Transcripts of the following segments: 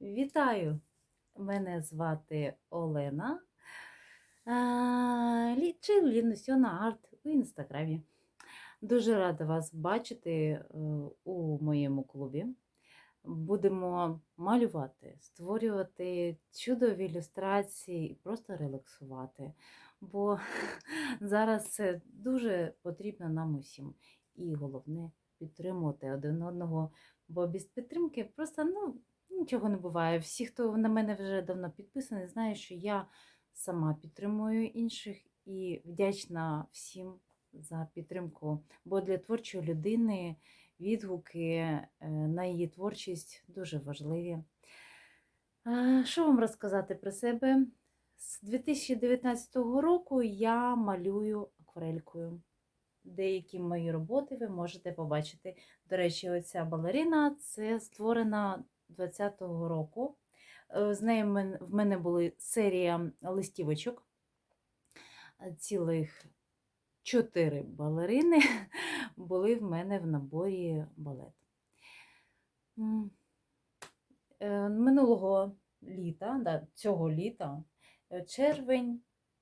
Вітаю! Мене звати Олена. Чи Лінусьона Арт у інстаграмі. Дуже рада вас бачити е, у моєму клубі. Будемо малювати, створювати чудові ілюстрації і просто релаксувати. Бо зараз це дуже потрібно нам усім. І головне підтримувати один одного. Бо без підтримки просто ну, нічого не буває. Всі, хто на мене вже давно підписаний, знають, що я сама підтримую інших і вдячна всім за підтримку. Бо для творчої людини відгуки е, на її творчість дуже важливі. Що вам розказати про себе? З 2019 року я малюю акварелькою. Деякі мої роботи ви можете побачити. До речі, оця балерина це створена 20-го року. Е, З нею в мене були серія листівочок, е, цілих чотири балерини були в мене в наборі балет. Е, Минулого літа, да, цього літа, червень,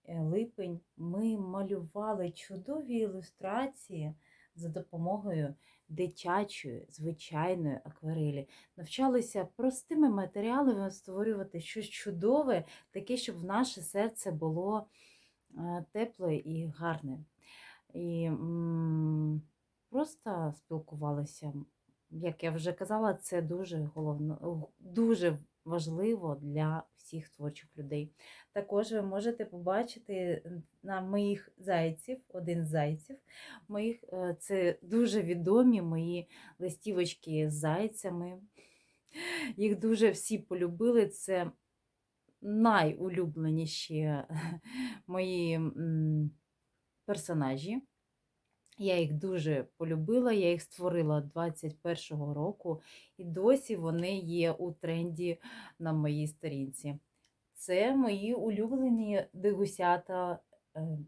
липень, ми малювали чудові ілюстрації за допомогою дитячої, звичайної акварелі. Навчалися простими матеріалами створювати щось чудове, таке, щоб в наше серце було е, тепле і гарне. І просто спілкувалися. Як я вже казала, це дуже головно, дуже важливо для всіх творчих людей. Також ви можете побачити на моїх зайців, один з зайців. Моїх, е, це дуже відомі мої листівочки з зайцями. Їх дуже всі полюбили. Це найулюбленіші мої персонажі. Я їх дуже полюбила, я їх створила 21-го року, і досі вони є у тренді на моїй сторінці. Це мої улюблені дегусята е,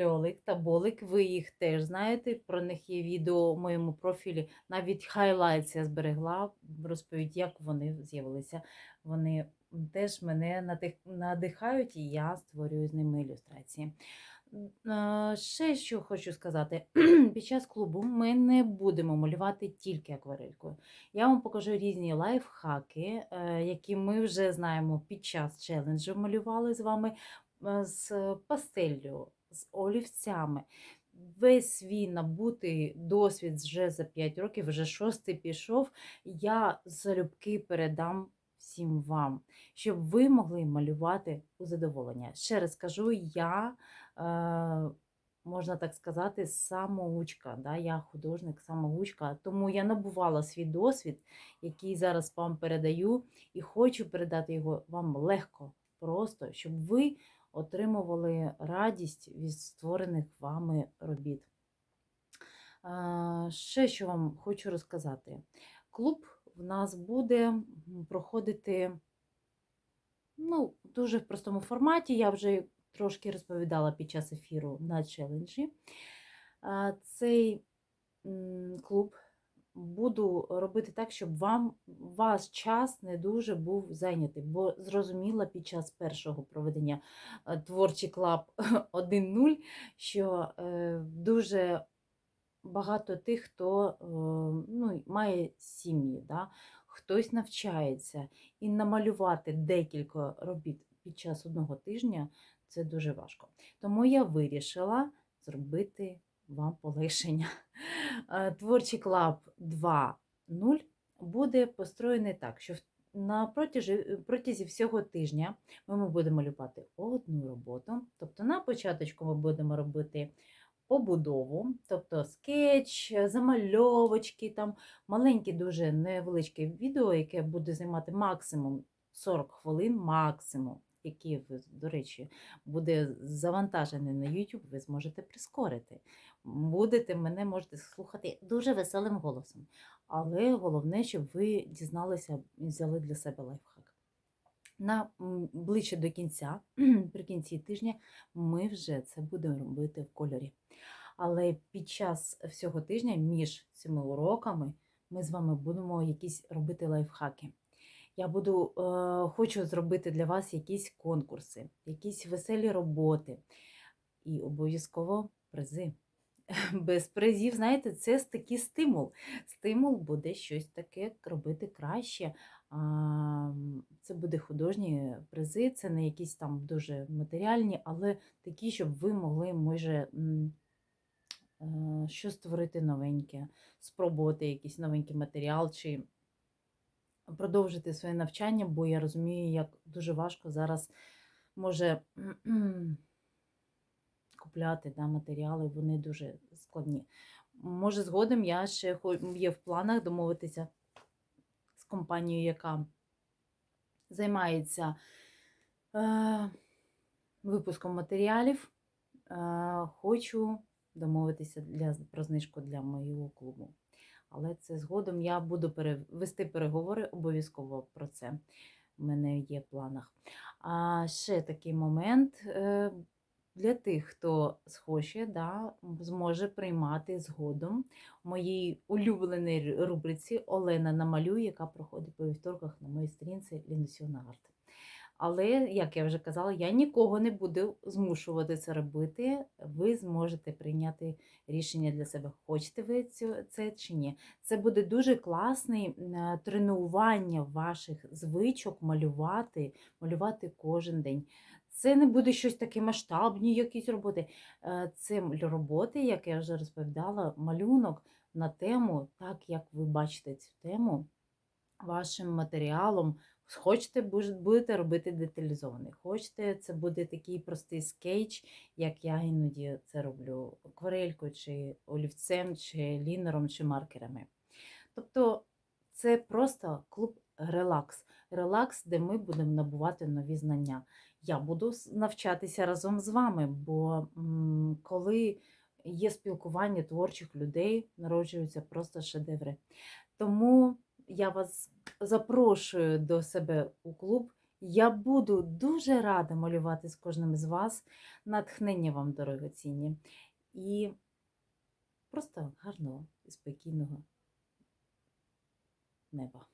Льолик та Болик. Ви їх теж знаєте. Про них є відео у моєму профілі. Навіть хайлайтс я зберегла, розповідь, як вони з'явилися. Вони теж мене надихають, і я створюю з ними ілюстрації. Ще що хочу сказати: під час клубу ми не будемо малювати тільки акварелькою. Я вам покажу різні лайфхаки, е, які ми вже знаємо під час челенджу малювали з вами е, з пастеллю, з олівцями. Весь свій набутий досвід вже за 5 років, вже шостий пішов. Я залюбки передам всім вам, щоб ви могли малювати у задоволення. Ще раз кажу, я е, можна так сказати, самоучка. Да? Я художник, самоучка, тому я набувала свій досвід, який зараз вам передаю, і хочу передати його вам легко, просто, щоб ви отримували радість від створених вами робіт. Е, Ще що вам хочу розказати. Клуб в нас буде проходити ну, в дуже простому форматі. Я вже трошки розповідала під час ефіру на челенджі. Цей клуб буду робити так, щоб вам ваш час не дуже був зайнятий, бо зрозуміла під час першого проведення е, творчий клаб 1.0, що е, дуже багато тих, хто е, ну, має сім'ї, да? хтось навчається, і намалювати декілька робіт під час одного тижня це дуже важко. Тому я вирішила зробити вам полегшення. Е, Творчий клаб 2.0 буде построєний так, що на протязі, протязі всього тижня ми будемо малювати одну роботу. Тобто на початочку ми будемо робити побудову, тобто скетч, замальовочки, там маленьке, дуже невеличке відео, яке буде займати максимум 40 хвилин, максимум, яке, до речі, буде завантажене на YouTube, ви зможете прискорити. Будете мене можете слухати дуже веселим голосом. Але головне, щоб ви дізналися і взяли для себе лайфхак. На ближче до кінця, при кінці тижня, ми вже це будемо робити в кольорі. Але під час всього тижня, між цими уроками, ми з вами будемо якісь робити лайфхаки. Я буду, е, хочу зробити для вас якісь конкурси, якісь веселі роботи і обов'язково призи. Без призів, знаєте, це такий стимул. Стимул буде щось таке робити краще. Це буде художні призи, це не якісь там дуже матеріальні, але такі, щоб ви могли, може, е, що створити новеньке, спробувати якийсь новенький матеріал чи продовжити своє навчання, бо я розумію, як дуже важко зараз може купляти да, матеріали, вони дуже складні. Може, згодом я ще є в планах домовитися з компанією, яка займається е, випуском матеріалів. Е, хочу домовитися для, про знижку для моєго клубу. Але це згодом я буду вести переговори обов'язково про це. У мене є в планах. А ще такий момент е, для тих, хто схоче, да, зможе приймати згодом моїй улюбленій рубриці Олена намалює, яка проходить по вівторках на моїй сторінці Лінусіона Арт. Але, як я вже казала, я нікого не буду змушувати це робити. Ви зможете прийняти рішення для себе, хочете ви це чи ні. Це буде дуже класне е, тренування ваших звичок малювати, малювати кожен день. Це не буде щось таке масштабні, якісь роботи. Е, Це роботи, як я вже розповідала, малюнок на тему, так як ви бачите цю тему вашим матеріалом. Хочете, будете робити деталізований. Хочете, це буде такий простий скетч, як я іноді це роблю акварелькою, чи олівцем, чи лінером, чи маркерами. Тобто це просто клуб релакс. Релакс, де ми будемо набувати нові знання. Я буду навчатися разом з вами, бо коли є спілкування творчих людей, народжуються просто шедеври. Тому я вас запрошую до себе у клуб. Я буду дуже рада малювати з кожним з вас. Натхнення вам дорогоцінні. І просто гарного і спокійного неба.